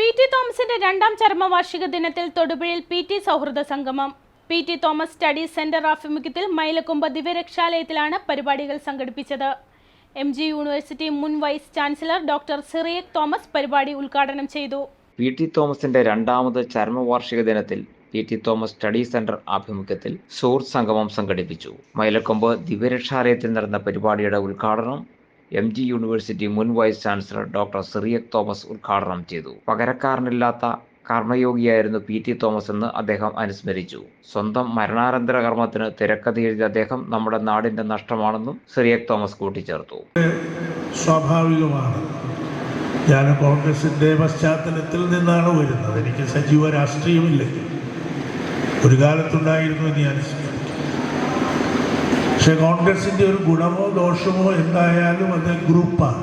P T തോമസിന്റെ രണ്ടാം ചരമവാർഷിക ദിനത്തിൽ തൊടുപുഴയിൽ പി ടി സൗഹൃദ സംഗമം. P T Thomas study centre ആഭിമുഖ്യത്തിൽ മൈലക്കൊമ്പ് ദിവ്യരക്ഷാലയത്തിലാണ് പരിപാടികൾ സംഘടിപ്പിച്ചത്. എം ജി യൂണിവേഴ്സിറ്റി മുൻ vice chancellor doctor Cyriac Thomas പരിപാടി ഉദ്ഘാടനം ചെയ്തു. പി ടി തോമസിന്റെ രണ്ടാമത് ചരമവാർഷിക ദിനത്തിൽ P T Thomas study centre ആഭിമുഖ്യത്തിൽ സുഹൃത്ത് സംഗമം സംഘടിപ്പിച്ചു. മൈലക്കൊമ്പ് ദിവ്യരക്ഷാലയത്തിൽ നടന്ന പരിപാടിയുടെ ഉദ്ഘാടനം എം ജി യൂണിവേഴ്സിറ്റി മുൻ vice chancellor doctor Cyriac Thomas ഉദ്ഘാടനം ചെയ്തു. പകരക്കാരനില്ലാത്ത കർമ്മയോഗിയായിരുന്നു പി ടി തോമസ് എന്ന് അദ്ദേഹം അനുസ്മരിച്ചു. സ്വന്തം മരണാനന്തര കർമ്മത്തിന് തിരക്കഥ എഴുതിയ അദ്ദേഹം നമ്മുടെ നാടിന്റെ നഷ്ടമാണെന്നും സിറിയക് തോമസ് കൂട്ടിച്ചേർത്തു. സ്വാഭാവികമാണ്. ഞാൻ കോൺഗ്രസിന്റെ പശ്ചാത്തലത്തിൽ നിന്നാണ് വരുന്നത്. എനിക്ക് സജീവ രാഷ്ട്രീയമില്ലെങ്കിൽ ഒരു കാലത്തുണ്ടായിരുന്നു എന്ന് ഞാൻ. പക്ഷെ കോൺഗ്രസിന്റെ ഒരു ഗുണമോ ദോഷമോ എന്തായാലും അത് ഗ്രൂപ്പാണ്.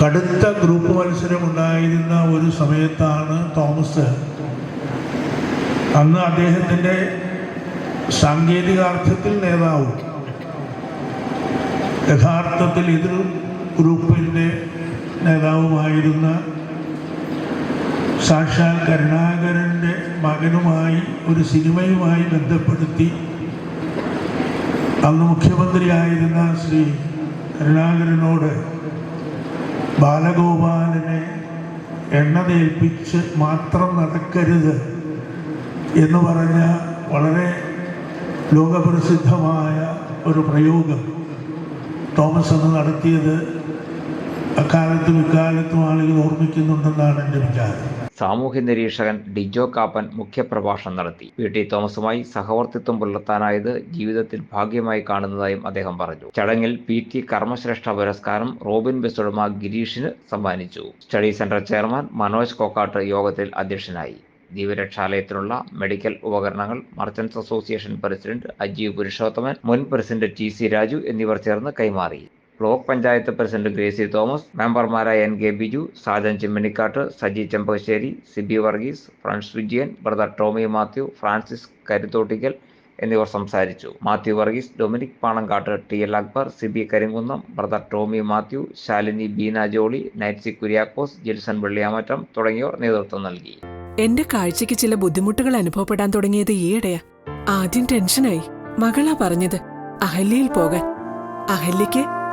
കടുത്ത ഗ്രൂപ്പ് മത്സരം ഉണ്ടായിരുന്ന ഒരു സമയത്താണ് തോമസ്. അന്ന് അദ്ദേഹത്തിന്റെ സാങ്കേതികാർത്ഥത്തിൽ നേതാവും. യഥാർത്ഥത്തിൽ എതിർ ഗ്രൂപ്പിന്റെ നേതാവുമായിരുന്ന സാക്ഷാൽ കരുണാകരന്റെ മകനുമായി ഒരു സിനിമയുമായി ബന്ധപ്പെടുത്തി അന്ന് മുഖ്യമന്ത്രിയായിരുന്ന ശ്രീ കരുണാകരനോട് ബാലഗോപാലനെ എണ്ണ തേൽപ്പിച്ച് മാത്രം നടക്കരുത് എന്ന് പറഞ്ഞ വളരെ ലോകപ്രസിദ്ധമായ ഒരു പ്രയോഗം തോമസ് അന്ന് നടത്തിയത് അക്കാലത്തും ഇക്കാലത്തും ആളുകൾ ഓർമ്മിക്കുന്നുണ്ടെന്നാണ് എന്റെ വിചാരം. സാമൂഹ്യ നിരീക്ഷകൻ ഡിജോ കാപ്പൻ മുഖ്യപ്രഭാഷണം നടത്തി. P T. തോമസുമായി സഹവർത്തിത്വം പുലർത്താനായത് ജീവിതത്തിൽ ഭാഗ്യമായി കാണുന്നതായും അദ്ദേഹം പറഞ്ഞു. ചടങ്ങിൽ പി. ടി. കർമ്മശ്രേഷ്ഠ പുരസ്കാരം റോബിൻ ബെസുടമ ഗിരീഷിന് സമ്മാനിച്ചു. Study centre chairman Manoj Kokkatt യോഗത്തിൽ അധ്യക്ഷനായി. ജീവരക്ഷാലയത്തിനുള്ള മെഡിക്കൽ ഉപകരണങ്ങൾ merchants association president Ajeev Purushothaman മുൻ പ്രസിഡന്റ് ടി. സി. രാജു എന്നിവർ ചേർന്ന് കൈമാറി. ബ്ലോക്ക് പഞ്ചായത്ത് പ്രസിഡന്റ് ഗ്രേസി തോമസ് മെമ്പർമാരായ N K Biju Sajan Chimmanikkattu Saji Chempasseri Sibi Varghese Frans Vijayan brother Tomy Mathew Francis Karuthottikkal എന്നിവർ സംസാരിച്ചു. Mathew Varghese Dominic Panankattu T L Akbar Sibi Karinkunnam brother Tomy Mathew Shalini Beena Jolly Nightsy Kuriakose Jilson Velliyamattam തുടങ്ങിയവർ നേതൃത്വം നൽകി. എന്റെ കാഴ്ചയ്ക്ക് ചില ബുദ്ധിമുട്ടുകൾ അനുഭവപ്പെടാൻ തുടങ്ങിയത് ഈയിടെയാ. ആദ്യം ടെൻഷനായി. മകളാ പറഞ്ഞത് അഹല്യയിൽ പോകാൻ. അഹല്യയ്ക്ക്